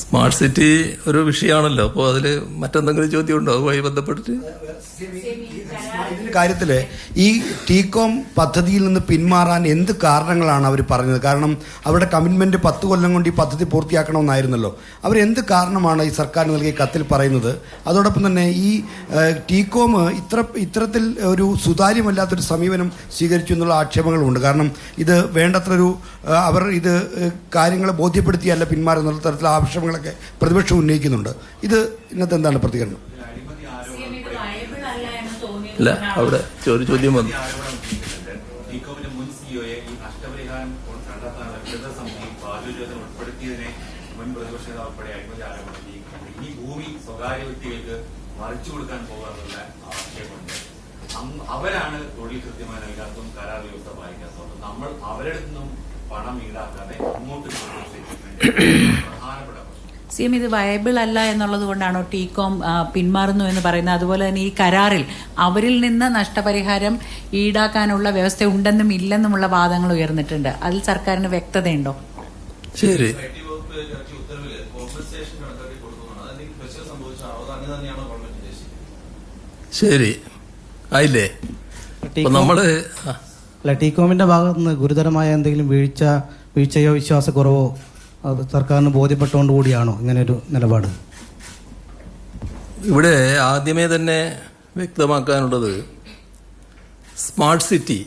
Smart city ഒരു വിഷയമാണല്ലോ. അപ്പോൾ അതിൽ മറ്റെന്തെങ്കിലും ചോദ്യം ഉണ്ടോ അതുമായി ബന്ധപ്പെട്ടിട്ട്? ഇതിന്റെ കാര്യത്തിൽ ഈ ടീകോം പദ്ധതിയിൽ നിന്ന് പിന്മാറാൻ എന്ത് കാരണങ്ങളാണ് അവർ പറഞ്ഞത്? കാരണം അവരുടെ കമ്മിറ്റ്മെന്റ് പത്ത് കൊല്ലം കൊണ്ട് ഈ പദ്ധതി പൂർത്തിയാക്കണമെന്നായിരുന്നല്ലോ. അവരെന്ത് കാരണമാണ് ഈ സർക്കാർ നൽകിയ കത്തിൽ പറയുന്നത്? അതോടൊപ്പം തന്നെ ഈ ടീകോം ഇത്ര ഇത്തരത്തിൽ ഒരു സുതാര്യമല്ലാത്തൊരു സമീപനം സ്വീകരിച്ചു എന്നുള്ള ആക്ഷേപങ്ങളുമുണ്ട്. കാരണം ഇത് വേണ്ടത്ര ഒരു അവർ ഇത് കാര്യങ്ങളെ ബോധ്യപ്പെടുത്തിയല്ല പിന്മാറുന്ന തരത്തിലുള്ള ആക്ഷേപങ്ങളൊക്കെ പ്രതിപക്ഷം ഉന്നയിക്കുന്നുണ്ട്. ഇത് ഇന്നത്തെ എന്താണ് പ്രതികരണം? അല്ല അവിടെ ഒരു ചോദ്യം വന്നു. മറിച്ചു കൊടുക്കാൻ ആക്ഷേപമുണ്ട് അവരാണ് തൊഴിൽ കൃത്യമായി നൽകാത്തതും കരാർ വ്യവസ്ഥ വായിക്കാത്തതും നമ്മൾ അവരുടെ പണം ഈടാക്കാതെ അങ്ങോട്ട് എം ഇത് വയബിൾ അല്ല എന്നുള്ളത് കൊണ്ടാണോ ടീകോം പിന്മാറുന്നു എന്ന് പറയുന്നത്? അതുപോലെ തന്നെ ഈ കരാറിൽ അവരിൽ നിന്ന് നഷ്ടപരിഹാരം ഈടാക്കാനുള്ള വ്യവസ്ഥ ഉണ്ടെന്നും ഇല്ലെന്നുമുള്ള വാദങ്ങൾ ഉയർന്നിട്ടുണ്ട്. അതിൽ സർക്കാരിന് വ്യക്തതയുണ്ടോ? ശരി. ശരി. ആയില്ലേ? നമ്മൾ അല്ല ടീകോമിന്റെ ഭാഗത്ത് നിന്ന് ഗുരുതരമായ എന്തെങ്കിലും വീഴ്ച വീഴ്ചയോ വിശ്വാസക്കുറവോ അത് സർക്കാരിന് ബോധ്യപ്പെട്ടുകൊണ്ട് കൂടിയാണോ ഇങ്ങനെ ഒരു നിലപാട്? ഇവിടെ ആദ്യമേ തന്നെ വ്യക്തമാക്കാനുള്ളത് സ്മാർട്ട് സിറ്റി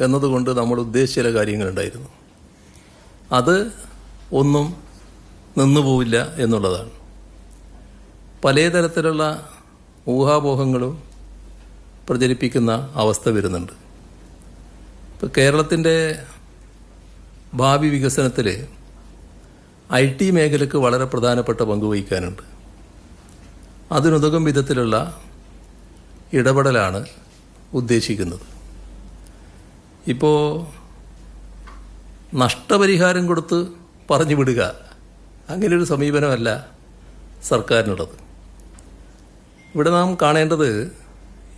എന്നതുകൊണ്ട് നമ്മൾ ഉദ്ദേശിച്ച ചില കാര്യങ്ങളുണ്ടായിരുന്നു. അത് ഒന്നും നിന്നുപോവില്ല എന്നുള്ളതാണ്. പല തരത്തിലുള്ള ഊഹാപോഹങ്ങളും പ്രചരിപ്പിക്കുന്ന അവസ്ഥ വരുന്നുണ്ട്. ഇപ്പോൾ കേരളത്തിന്റെ ഭാവി വികസനത്തിൽ ഐ ടി മേഖലയ്ക്ക് വളരെ പ്രധാനപ്പെട്ട പങ്കുവഹിക്കാനുണ്ട് അതിനുതകും വിധത്തിലുള്ള ഇടപെടലാണ് ഉദ്ദേശിക്കുന്നത്. ഇപ്പോൾ നഷ്ടപരിഹാരം കൊടുത്ത് പറഞ്ഞു വിടുക അങ്ങനെയൊരു സമീപനമല്ല സർക്കാരിനുള്ളത്. ഇവിടെ നാം കാണേണ്ടത്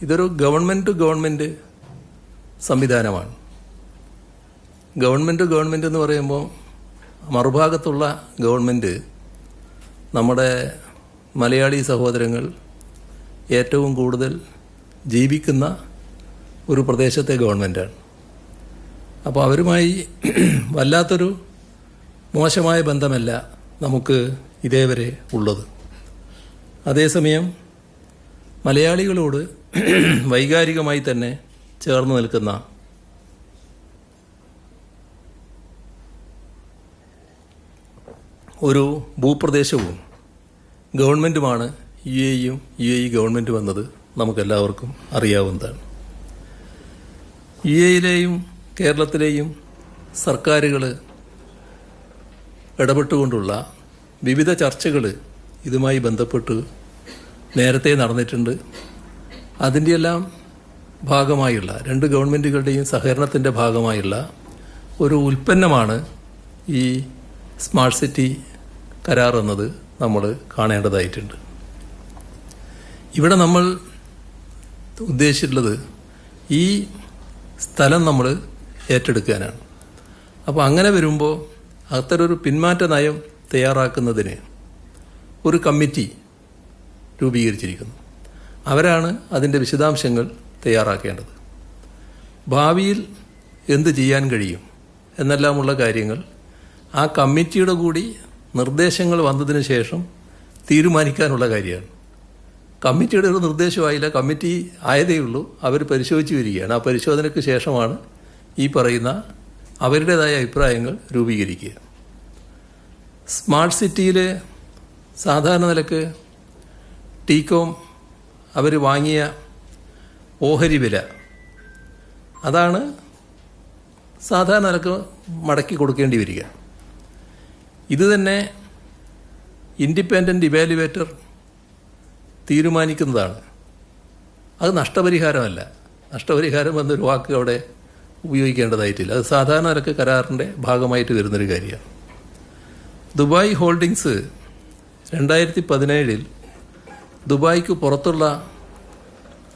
ഇതൊരു ഗവൺമെന്റ് ടു ഗവൺമെന്റ് സംവിധാനമാണ്. ഗവൺമെന്റ് ടു ഗവൺമെന്റ് എന്ന് പറയുമ്പോൾ മറുഭാഗത്തുള്ള ഗവൺമെന്റ് നമ്മുടെ മലയാളി സഹോദരങ്ങൾ ഏറ്റവും കൂടുതൽ ജീവിക്കുന്ന ഒരു പ്രദേശത്തെ ഗവൺമെന്റാണ് അപ്പോൾ അവരുമായി വല്ലാത്തൊരു മോശമായ ബന്ധമല്ല നമുക്ക് ഇതേവരെ ഉള്ളത്. അതേസമയം മലയാളികളോട് വൈകാരികമായി തന്നെ ചേർന്ന് നിൽക്കുന്ന ഒരു ഭൂപ്രദേശവും ഗവൺമെന്റുമാണ് യു എയും യു എ ഗവൺമെന്റ് വന്നത് നമുക്കെല്ലാവർക്കും അറിയാവുന്നതാണ്. യു എയിലെയും കേരളത്തിലെയും സർക്കാരുകൾ ഇടപെട്ടുകൊണ്ടുള്ള വിവിധ ചർച്ചകൾ ഇതുമായി ബന്ധപ്പെട്ട് നേരത്തെ നടന്നിട്ടുണ്ട്. അതിന്റെയെല്ലാം ഭാഗമായുള്ള രണ്ട് ഗവൺമെന്റുകളുടെയും സഹകരണത്തിന്റെ ഭാഗമായുള്ള ഒരു ഉൽപ്പന്നമാണ് ഈ സ്മാർട്ട് സിറ്റി കരാർ എന്നത് നമ്മൾ കാണേണ്ടതായിട്ടുണ്ട്. ഇവിടെ നമ്മൾ ഉദ്ദേശിച്ചിട്ടുള്ളത് ഈ സ്ഥലം നമ്മൾ ഏറ്റെടുക്കാനാണ്. അപ്പോൾ അങ്ങനെ വരുമ്പോൾ അത്തരൊരു പിന്മാറ്റ നയം തയ്യാറാക്കുന്നതിന് ഒരു കമ്മിറ്റി രൂപീകരിച്ചിരിക്കുന്നു. അവരാണ് അതിന്റെ വിശദാംശങ്ങൾ തയ്യാറാക്കേണ്ടത്. ഭാവിയിൽ എന്ത് ചെയ്യാൻ കഴിയും? എന്നെല്ലാമുള്ള കാര്യങ്ങൾ ആ കമ്മിറ്റിയുടെ കൂടി നിർദ്ദേശങ്ങൾ വന്നതിന് ശേഷം തീരുമാനിക്കാനുള്ള കാര്യമാണ്. കമ്മിറ്റിയുടെ ഒരു നിർദ്ദേശമായില്ല. കമ്മിറ്റി ആയതേ ഉള്ളൂ. അവർ പരിശോധിച്ച് വരികയാണ്. ആ പരിശോധനയ്ക്ക് ശേഷമാണ് ഈ പറയുന്ന അവരുടേതായ അഭിപ്രായങ്ങൾ രൂപീകരിക്കുക. സ്മാർട്ട് സിറ്റിയിൽ സാധാരണ നിലയ്ക്ക് ടീകോം അവർ വാങ്ങിയ ഓഹരി വില അതാണ് സാധാരണ നിലയ്ക്ക് മടക്കി കൊടുക്കേണ്ടി വരിക. ഇത് തന്നെ ഇൻഡിപെൻഡന്റ് ഇവാലുവേറ്റർ തീരുമാനിക്കുന്നതാണ്. അത് നഷ്ടപരിഹാരമല്ല. നഷ്ടപരിഹാരം എന്നൊരു വാക്ക് അവിടെ ഉപയോഗിക്കേണ്ടതായിട്ടില്ല. അത് സാധാരണ നിലയ്ക്ക് കരാറിന്റെ ഭാഗമായിട്ട് വരുന്നൊരു കാര്യമാണ്. ദുബായ് ഹോൾഡിങ്സ് രണ്ടായിരത്തി പതിനേഴിൽ ദുബായ്ക്ക് പുറത്തുള്ള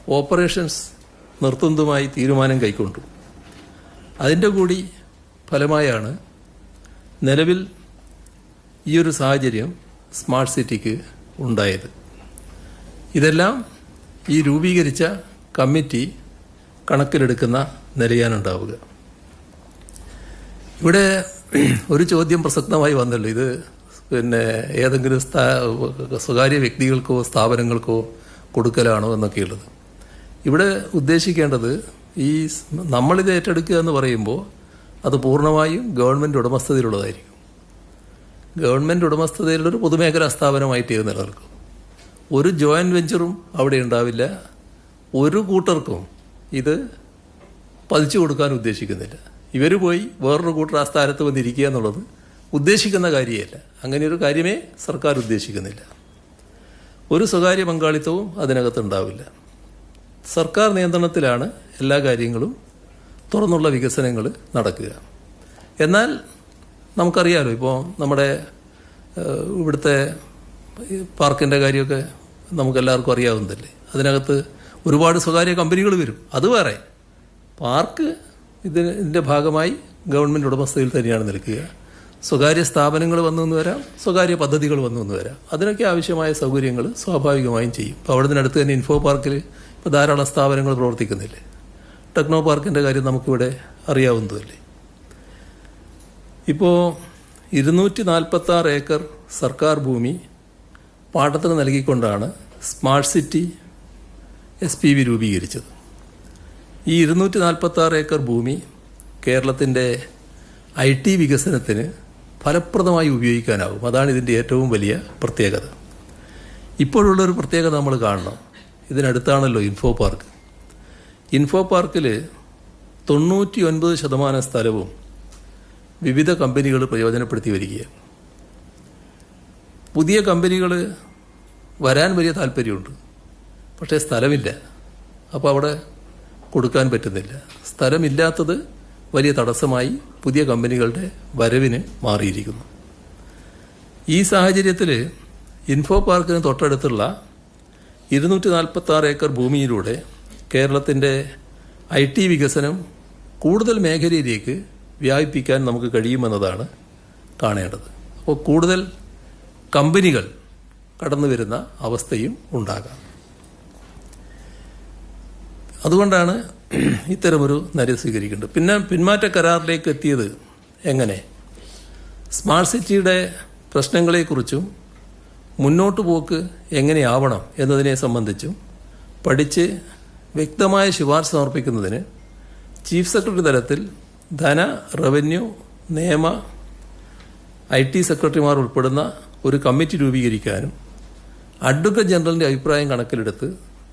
ഓപ്പറേഷൻസ് നിർത്തുന്നതുമായി തീരുമാനം കൈക്കൊണ്ടു. അതിന്റെ കൂടി ഫലമായാണ് നിലവിൽ ഈ ഒരു സാഹചര്യം സ്മാർട്ട് സിറ്റിക്ക് ഉണ്ടായത്. ഇതെല്ലാം ഈ രൂപീകരിച്ച കമ്മിറ്റി കണക്കിലെടുക്കുന്ന നിലയാണുണ്ടാവുക. ഇവിടെ ഒരു ചോദ്യം പ്രസക്തമായി വന്നല്ലോ. ഇത് പിന്നെ ഏതെങ്കിലും സ്ഥാ സ്വകാര്യ വ്യക്തികൾക്കോ സ്ഥാപനങ്ങൾക്കോ കൊടുക്കലാണോ എന്നൊക്കെയുള്ളത്. ഇവിടെ ഉദ്ദേശിക്കേണ്ടത് ഈ നമ്മളിത് ഏറ്റെടുക്കുക എന്ന് പറയുമ്പോൾ അത് പൂർണമായും ഗവൺമെന്റ് ഉടമസ്ഥതയിലുള്ളതായിരിക്കും. ഗവൺമെന്റ് ഉടമസ്ഥതയിലൊരു പൊതുമേഖലാ സ്ഥാപനമായിട്ട് ഇത് നിലനിൽക്കും ഒരു ജോയിന്റ് വെഞ്ചറും അവിടെ ഉണ്ടാവില്ല. ഒരു കൂട്ടർക്കും ഇത് പതിച്ചു കൊടുക്കാൻ ഉദ്ദേശിക്കുന്നില്ല. ഇവർ പോയി വേറൊരു കൂട്ടർ ആ സ്ഥാനത്ത് വന്നിരിക്കുക എന്നുള്ളത് ഉദ്ദേശിക്കുന്ന കാര്യമല്ല. അങ്ങനെയൊരു കാര്യമേ സർക്കാർ ഉദ്ദേശിക്കുന്നില്ല. ഒരു സ്വകാര്യ പങ്കാളിത്തവും അതിനകത്തുണ്ടാവില്ല സർക്കാർ നിയന്ത്രണത്തിലാണ് എല്ലാ കാര്യങ്ങളും തുറന്നുള്ള വികസനങ്ങൾ നടക്കുക. എന്നാൽ നമുക്കറിയാലോ ഇപ്പോൾ നമ്മുടെ ഇവിടുത്തെ പാർക്കിന്റെ കാര്യമൊക്കെ നമുക്കെല്ലാവർക്കും അറിയാവുന്നതല്ലേ? അതിനകത്ത് ഒരുപാട് സ്വകാര്യ കമ്പനികൾ വരും. അത് വേറെ. പാർക്ക് ഇതിന്റെ ഭാഗമായി ഗവൺമെന്റ് ഉടമസ്ഥയിൽ തന്നെയാണ് നിൽക്കുക. സ്വകാര്യ സ്ഥാപനങ്ങൾ വന്നു എന്ന് വരാം സ്വകാര്യ പദ്ധതികൾ വന്നു എന്ന് വരാം. അതിനൊക്കെ ആവശ്യമായ സൗകര്യങ്ങൾ സ്വാഭാവികമായും ചെയ്യും. ഇപ്പോൾ അവിടെ നിന്നടുത്ത് തന്നെ ഇൻഫോ പാർക്കിൽ ഇപ്പോൾ ധാരാളം സ്ഥാപനങ്ങൾ പ്രവർത്തിക്കുന്നില്ലേ? ടെക്നോ പാർക്കിന്റെ കാര്യം നമുക്കിവിടെ അറിയാവുന്നതല്ലേ? ഇപ്പോൾ ഇരുന്നൂറ്റി നാൽപ്പത്തി ആറ് ഏക്കർ സർക്കാർ ഭൂമി പാട്ടത്തിന് നൽകിക്കൊണ്ടാണ് smart city S P V രൂപീകരിച്ചത്. ഈ ഇരുന്നൂറ്റി നാൽപ്പത്തി ആറ് ഏക്കർ ഭൂമി കേരളത്തിന്റെ ഐ ടി വികസനത്തിന് ഫലപ്രദമായി ഉപയോഗിക്കാനാവും. അതാണ് ഇതിന്റെ ഏറ്റവും വലിയ പ്രത്യേകത. ഇപ്പോഴുള്ളൊരു പ്രത്യേകത നമ്മൾ കാണണം. ഇതിനടുത്താണല്ലോ ഇൻഫോ പാർക്ക്. ഇൻഫോ പാർക്കിൽ തൊണ്ണൂറ്റി ഒൻപത് ശതമാനം സ്ഥലവും വിവിധ കമ്പനികൾ പ്രയോജനപ്പെടുത്തി വരികയാണ്. പുതിയ കമ്പനികൾ വരാൻ വലിയ താല്പര്യമുണ്ട്. പക്ഷേ സ്ഥലമില്ല. അപ്പോൾ അവിടെ കൊടുക്കാൻ പറ്റുന്നില്ല. സ്ഥലമില്ലാത്തത് വലിയ തടസ്സമായി പുതിയ കമ്പനികളുടെ വരവിന് മാറിയിരിക്കുന്നു. ഈ സാഹചര്യത്തിൽ ഇൻഫോ പാർക്കിന് തൊട്ടടുത്തുള്ള ഇരുന്നൂറ്റി നാൽപ്പത്തി ആറ് ഏക്കർ ഭൂമിയിലൂടെ കേരളത്തിന്റെ ഐ ടി വികസനം കൂടുതൽ മേഖലയിലേക്ക് വ്യാപിപ്പിക്കാൻ നമുക്ക് കഴിയുമെന്നതാണ് കാണേണ്ടത്. അപ്പോൾ കൂടുതൽ കമ്പനികൾ കടന്നു വരുന്ന അവസ്ഥയും ഉണ്ടാകാം. അതുകൊണ്ടാണ് ഇത്തരമൊരു നയം സ്വീകരിക്കേണ്ടത്. പിന്നെ പിന്മാറ്റ കരാറിലേക്ക് എത്തിയത് എങ്ങനെ? സ്മാർട്ട് സിറ്റിയുടെ പ്രശ്നങ്ങളെക്കുറിച്ചും മുന്നോട്ട് പോക്ക് എങ്ങനെയാവണം എന്നതിനെ സംബന്ധിച്ചും പഠിച്ച് വ്യക്തമായ ശുപാർശ സമർപ്പിക്കുന്നതിന് ചീഫ് സെക്രട്ടറി തലത്തിൽ ധന റവന്യൂ നിയമ ഐ ടി സെക്രട്ടറിമാർ ഉൾപ്പെടുന്ന ഒരു കമ്മിറ്റി രൂപീകരിക്കാനും അഡ്വക്കേറ്റ് ജനറലിന്റെ അഭിപ്രായം കണക്കിലെടുത്ത്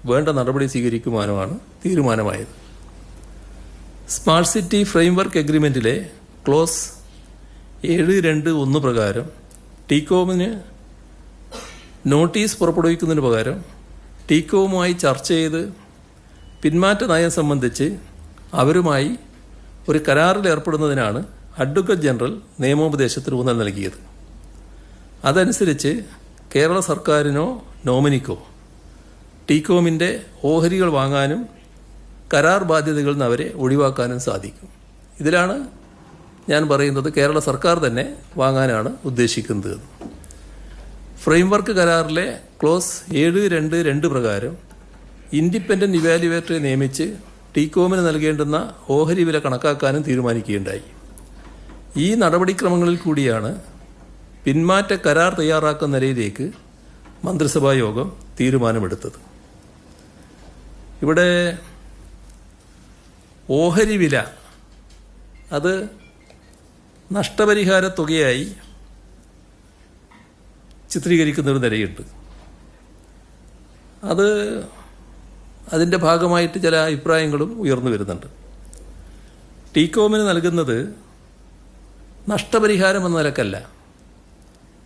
വേണ്ട നടപടി സ്വീകരിക്കുവാനുമാണ് തീരുമാനമായത്. സ്മാർട്ട് സിറ്റി ഫ്രെയിംവർക്ക് എഗ്രിമെന്റിലെ ക്ലോസ് ഏഴ് രണ്ട് ഒന്ന് പ്രകാരം ടീകോമിന് നോട്ടീസ് പുറപ്പെടുവിക്കുന്നതിന് പകരം ടീകോവുമായി ചർച്ച ചെയ്ത് പിന്മാറ്റ നയം സംബന്ധിച്ച് അവരുമായി ഒരു കരാറിൽ ഏർപ്പെടുന്നതിനാണ് അഡ്വക്കേറ്റ് ജനറൽ നിയമോപദേശത്തിന് ഊന്നൽ നൽകിയത്. അതനുസരിച്ച് കേരള സർക്കാരിനോ നോമിനിക്കോ ടീകോമിന്റെ ഓഹരികൾ വാങ്ങാനും കരാർ ബാധ്യതകളിൽ നിന്ന് അവരെ ഒഴിവാക്കാനും സാധിക്കും. ഇതിലാണ് ഞാൻ പറയുന്നത് കേരള സർക്കാർ തന്നെ വാങ്ങാനാണ് ഉദ്ദേശിക്കുന്നത്. ഫ്രെയിംവർക്ക് കരാറിലെ ക്ലോസ് ഏഴ് രണ്ട് രണ്ട് പ്രകാരം ഇൻഡിപെൻഡന്റ് ഇവാലുവേറ്ററെ നിയമിച്ച് ടീകോമിന് നൽകേണ്ടുന്ന ഓഹരി വില കണക്കാക്കാനും തീരുമാനിക്കുകയുണ്ടായി. ഈ നടപടിക്രമങ്ങളിൽ കൂടിയാണ് പിന്മാറ്റ കരാർ തയ്യാറാക്കുന്ന നിലയിലേക്ക് മന്ത്രിസഭാ യോഗം തീരുമാനമെടുത്തത്. ഇവിടെ ഓഹരി വില അത് നഷ്ടപരിഹാര തുകയായി ചിത്രീകരിക്കുന്നൊരു നിലയുണ്ട്. അത് അതിന്റെ ഭാഗമായിട്ട് ചില അഭിപ്രായങ്ങളും ഉയർന്നു വരുന്നുണ്ട്. ടീകോമിന് നൽകുന്നത് നഷ്ടപരിഹാരം എന്ന നിലക്കല്ല.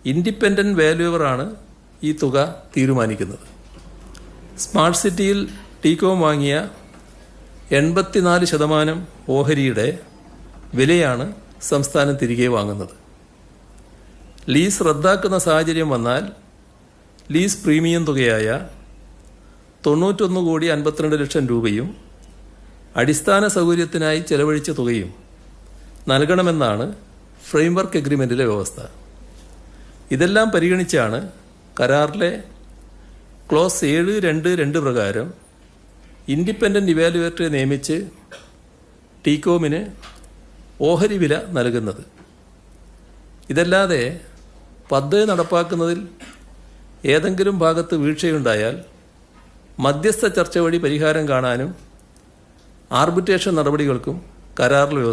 ഇൻഡിപെൻഡന്റ് വാല്യൂവറാണ് ഈ തുക തീരുമാനിക്കുന്നത്. സ്മാർട്ട് സിറ്റിയിൽ ടീകോം വാങ്ങിയ എൺപത്തിനാല് ശതമാനം ഓഹരിയുടെ വിലയാണ് സംസ്ഥാനം തിരികെ വാങ്ങുന്നത്. ലീസ് റദ്ദാക്കുന്ന സാഹചര്യം വന്നാൽ ലീസ് പ്രീമിയം തുകയായ തൊണ്ണൂറ്റൊന്ന് കോടി അൻപത്തിരണ്ട് ലക്ഷം രൂപയും അടിസ്ഥാന സൗകര്യത്തിനായി ചെലവഴിച്ച തുകയും നൽകണമെന്നാണ് ഫ്രെയിംവർക്ക് എഗ്രിമെന്റിലെ വ്യവസ്ഥ. ഇതെല്ലാം പരിഗണിച്ചാണ് കരാറിലെ ക്ലോസ് ഏഴ് രണ്ട് രണ്ട് പ്രകാരം ഇൻഡിപെൻഡന്റ് ഇവാലുവേറ്ററെ നിയമിച്ച് ടീകോമിന് ഓഹരി വില നൽകുന്നത്. ഇതല്ലാതെ പദ്ധതി നടപ്പാക്കുന്നതിൽ ഏതെങ്കിലും ഭാഗത്ത് വീഴ്ചയുണ്ടായാൽ മധ്യസ്ഥ ചർച്ച വഴി പരിഹാരം കാണാനും ആർബിട്രേഷൻ നടപടികൾക്കും കരാറിൽ വ്യവസ്ഥ